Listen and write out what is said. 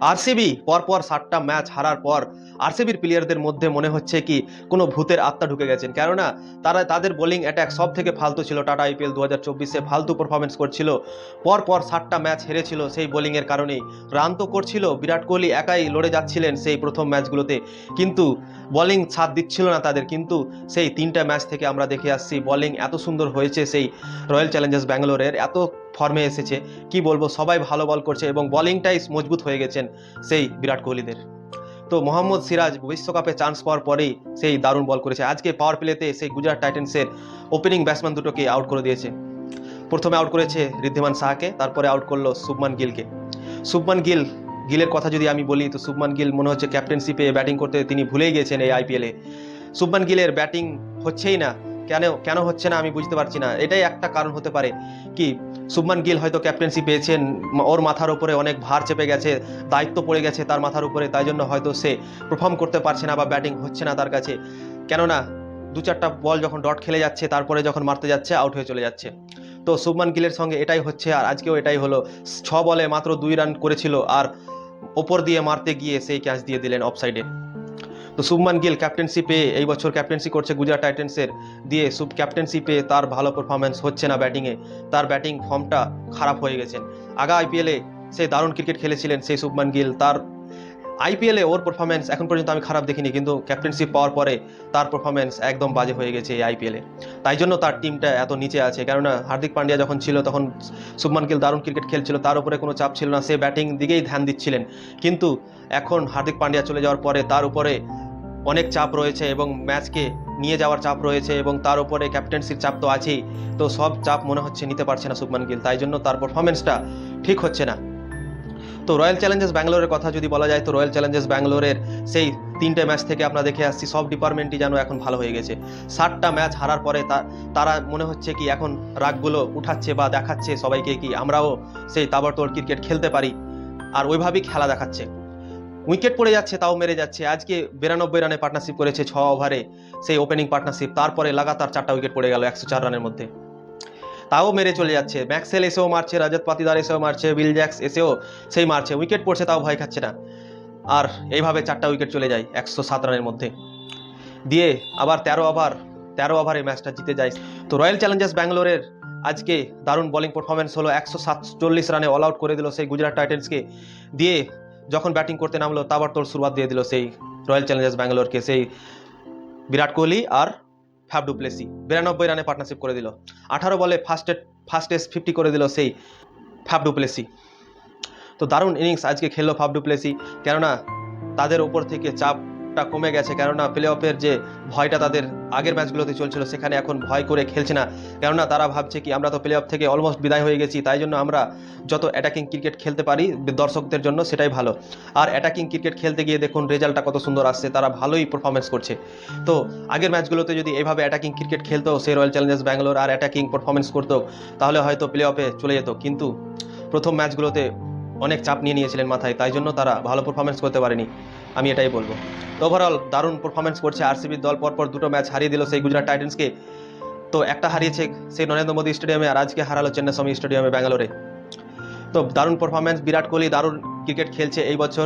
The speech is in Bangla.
আরসিবি পরপর সাতটা ম্যাচ হারার পর আরসিবির প্লেয়ারদের মধ্যে মনে হচ্ছে কি কোনো ভূতের আত্মা ঢুকে গেছেন। কেননা তারা, তাদের বোলিং অ্যাটাক সব থেকে ফালতু ছিল। টাটা আইপিএল দু হাজার চব্বিশে ফালতু পারফরমেন্স করছিল। পরপর সাতটা ম্যাচ হেরেছিল সেই বোলিংয়ের কারণেই। রান তো করছিল, বিরাট কোহলি একাই লড়ে যাচ্ছিলেন সেই প্রথম ম্যাচগুলোতে। কিন্তু বোলিং ছাদ দিচ্ছিল না তাদের। কিন্তু সেই তিনটা ম্যাচ থেকে আমরা দেখে আসছি বোলিং এত সুন্দর হয়েছে সেই রয়্যাল চ্যালেঞ্জার্স ব্যাঙ্গালোরের। এত ফর্মে এসেছে। কি বলব, সবাই ভালো বল করছে এবং বোলিংটাই মজবুত হয়ে গেছেন সেই বিরাট কোহলিদের। তো মোহাম্মদ সিরাজ বিশ্বকাপে চান্স পাওয়ার পরেই সেই দারুণ বল করেছে। আজকে পাওয়ার প্লেতে সেই গুজরাট টাইটেন্সের ওপেনিং ব্যাটসম্যান দুটোকে আউট করে দিয়েছে। প্রথমে আউট করেছে ঋদ্ধিমান শাহকে তারপরে আউট করল শুভমান গিলকে। শুভমান গিল, গিলের কথা যদি আমি বলি, তো শুভমান গিল মনে হচ্ছে ক্যাপ্টেন্সিপে ব্যাটিং করতে তিনি ভুলেই গেছেন এই আইপিএলে শুভমান গিলের ব্যাটিং হচ্ছেই না। কেন কেন হচ্ছে না আমি বুঝতে পারছি না। এটাই একটা কারণ হতে পারে কি, শুভমান গিল হয়তো ক্যাপ্টেন্সি পেয়েছেন, ওর মাথার উপরে অনেক ভার চেপে গেছে, দায়িত্ব পড়ে গেছে তার মাথার উপরে, তাই জন্য হয়তো সে পারফর্ম করতে পারছে না বা ব্যাটিং হচ্ছে না তার কাছে। কেননা, দু চারটা বল যখন ডট খেলে যাচ্ছে, তারপরে যখন মারতে যাচ্ছে আউট হয়ে চলে যাচ্ছে। তো শুভমান গিলের সঙ্গে এটাই হচ্ছে, আর আজকেও এটাই হলো। ছ বলে মাত্র দুই রান করেছিল, আর ওপর দিয়ে মারতে গিয়ে সেই ক্যাচ দিয়ে দিলেন অফসাইডে তো শুভমান গিল ক্যাপ্টেন্সি পেয়ে এই বছর ক্যাপ্টেন্সি করছে গুজরাট টাইটেন্সের। দিয়ে সুব ক্যাপ্টেন্সি পেয়ে তার ভালো পারফরমেন্স হচ্ছে না ব্যাটিংয়ে তার ব্যাটিং ফর্মটা খারাপ হয়ে গেছেন আগা আইপিএলে সে দারুণ ক্রিকেট খেলেছিলেন সেই শুভমান গিল। তার আইপিএলে ওর পারফরমেন্স এখন পর্যন্ত আমি খারাপ দেখিনি, কিন্তু ক্যাপ্টেন্সি পাওয়ার পরে তার পারফরমেন্স একদম বাজে হয়ে গেছে এই আইপিএলে তাই জন্য তার টিমটা এত নিচে আছে। কেননা হার্দিক পান্ডিয়া যখন ছিল, তখন শুভমান গিল দারুণ ক্রিকেট খেলছিল। তার উপরে কোনো চাপ ছিল না। সে ব্যাটিং দিকেই ধ্যান দিচ্ছিলেন। কিন্তু এখন হার্দিক পান্ডিয়া চলে যাওয়ার পরে তার উপরে অনেক চাপ রয়েছে এবং ম্যাচকে নিয়ে যাওয়ার চাপ রয়েছে এবং তার উপরে ক্যাপ্টেন্সির চাপ তো আছেই। তো সব চাপ মনে হচ্ছে নিতে পারছে না শুভমান গিল, তাই জন্য তার পারফরমেন্সটা ঠিক হচ্ছে না। তো রয়্যাল চ্যালেঞ্জার্স ব্যাঙ্গালোরের কথা যদি বলা যায়, তো রয়্যাল চ্যালেঞ্জার্স ব্যাঙ্গালোরের সেই তিনটে ম্যাচ থেকে আমরা দেখে আসছি, সব ডিপার্টমেন্টই যেন এখন ভালো হয়ে গেছে। ষাটটা ম্যাচ হারার পরে তারা মনে হচ্ছে কি এখন রাগগুলো উঠাচ্ছে বা দেখাচ্ছে সবাইকে কি আমরাও সেই তাবড়তোড় ক্রিকেট খেলতে পারি, আর ওইভাবেই খেলা দেখাচ্ছে। উইকেট পড়ে যাচ্ছে, তাও মেরে যাচ্ছে। আজকে বিরানব্বই রানে পার্টনারশিপ করেছে ছ ওভারে সেই ওপেনিং পার্টনারশিপ তারপরে লাগাতার চারটা উইকেট পড়ে গেল একশো চার রানের মধ্যে। তাও মেরে চলে যাচ্ছে। ম্যাক্সেল এসেও মারছে রাজত পাতিদার এসেও মারছে বিল জ্যাক্স এসেও সেই মারছে। উইকেট পড়ছে, তাও ভয় খাচ্ছে না। আর এইভাবে চারটা উইকেট চলে যায় একশো সাত রানের মধ্যে। দিয়ে আবার তেরো ওভার, তেরো ওভারে ম্যাচটা জিতে যায়। তো রয়্যাল চ্যালেঞ্জার্স ব্যাঙ্গালোরের আজকে দারুণ বোলিং পারফরমেন্স হলো। একশো সাতচল্লিশ রানে অল আউট করে দিল সেই গুজরাট টাইটেন্সকে দিয়ে যখন ব্যাটিং করতে নামলো তারপর তোর শুরুয়াত দিয়ে দিল সেই রয়্যাল চ্যালেঞ্জার্স ব্যাঙ্গালোরকে, সেই বিরাট কোহলি আর ফ্যাব ডুপ্লেসি বিরানব্বই রানে পার্টনারশিপ করে দিল। আঠারো বলে ফার্স্টেড ফার্স্ট টেস্ট ফিফটি করে দিল সেই ফ্যাব ডুপ্লেসি তো দারুণ ইনিংস আজকে খেললো ফাব ডুপ্লেসি কেননা, তাদের ওপর থেকে চাপটা কমে গেছে। কেননা প্লে অফের যে ভয়টা তাদের আগের ম্যাচগুলোতে চলছিল, সেখানে এখন ভয় করে খেলছে না। কেননা তারা ভাবছে কি, আমরা তো প্লে অফ থেকে অলমোস্ট বিদায় হয়ে গেছি, তাই জন্য আমরা যত অ্যাটাকিং ক্রিকেট খেলতে পারি দর্শকদের জন্য সেটাই ভালো। আর অ্যাটাকিং ক্রিকেট খেলতে গিয়ে দেখুন রেজাল্টটা কত সুন্দর আসছে, তারা ভালোই পারফরমেন্স করছে। তো আগের ম্যাচগুলোতে যদি এভাবে অ্যাটাকিং ক্রিকেট খেলতো সে রয়্যাল চ্যালেঞ্জার্স ব্যাঙ্গালোর আর অ্যাটাকিং পারফরমেন্স করতো, তাহলে হয়তো প্লে অফে চলে যেত। কিন্তু প্রথম ম্যাচগুলোতে অনেক চাপ নিয়ে নিয়েছিলেন মাথায়, তাই জন্য তারা ভালো পারফরমেন্স করতে পারেনি। আমি এটাই বলব। ওভারঅল দারুণ পারফরমেন্স করছে আরসিবির দল। পরপর দুটো ম্যাচ হারিয়ে দিল সেই গুজরাট টাইটেন্সকে তো একটা হারিয়েছে সেই নরেন্দ্র মোদী স্টেডিয়ামে আর আজকে হারালো চেন্নাই স্বামী স্টেডিয়ামে ব্যাঙ্গালোরে। তো দারুণ পারফরমেন্স বিরাট কোহলি দারুণ ক্রিকেট খেলছে এই বছর।